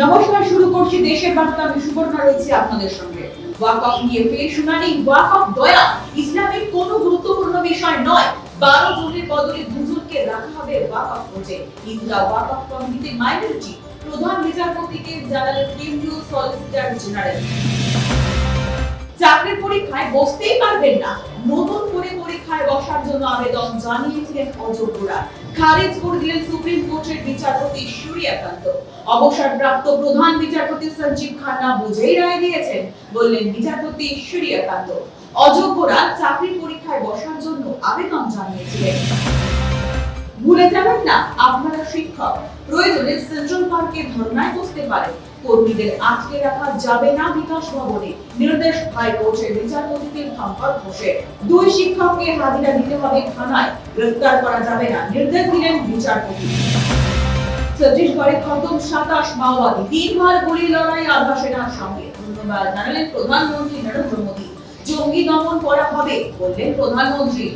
নমস্কার, শুরু করছি দেশের বার্তা। আমি সুবর্ণা রয়েছে আপনাদের সঙ্গে। নিয়ে ফের শুনানি দয়া। ইসলামের গুরুত্বপূর্ণ বিষয় নয়। বারো জনের বদলে দুজনকে রাখা হবে ওয়াকফ কোর্টে। হিন্দুরা ওয়াকফ কমিটিতে মাইনরিটি। প্রধান বিচারপতিকে জানালেন কেন্দ্রীয় সলিসিটর জেনারেল চাকরির পরীক্ষায় বসতেই পারবেন না। নতুন বসার জন্য আবেদন জানিয়েছিলেন অযোগ্যরা। খারিজ করে দিলেন সুপ্রিম কোর্টের বিচারপতি সূর্যকান্ত। অবসরপ্রাপ্ত প্রধান বিচারপতি সঞ্জীব খান্না বুঝেই রায় দিয়েছেন, বললেন বিচারপতি সূর্যকান্ত। অযোগ্যরা চাকরি পরীক্ষায় বসার জন্য আবেদন জানিয়েছিলেন। ভুলে যাবেন না, আপনারা শিক্ষক। প্রয়োজনে সেন্ট্রাল পার্কে ধর্নায় বসতে কর্মীদের আটকে রাখা যাবে না বিকাশ ভবনে। নির্দেশ হাইকোর্টের ঘোষে। দুই শিক্ষককে হাজিরা দিতে হবে থানায়। গ্রেফতার করা যাবে না, নির্দেশ দিলেন বিচারপতি। ছত্তিশগড়ে খতম সাতাশ মাওবাদী। তিনবার গুলি লড়াই আধা সঙ্গে। ধন্যবাদ জানালেন প্রধানমন্ত্রী নরেন্দ্র মোদী। জঙ্গি দমন করা হবে, বললেন প্রধানমন্ত্রী।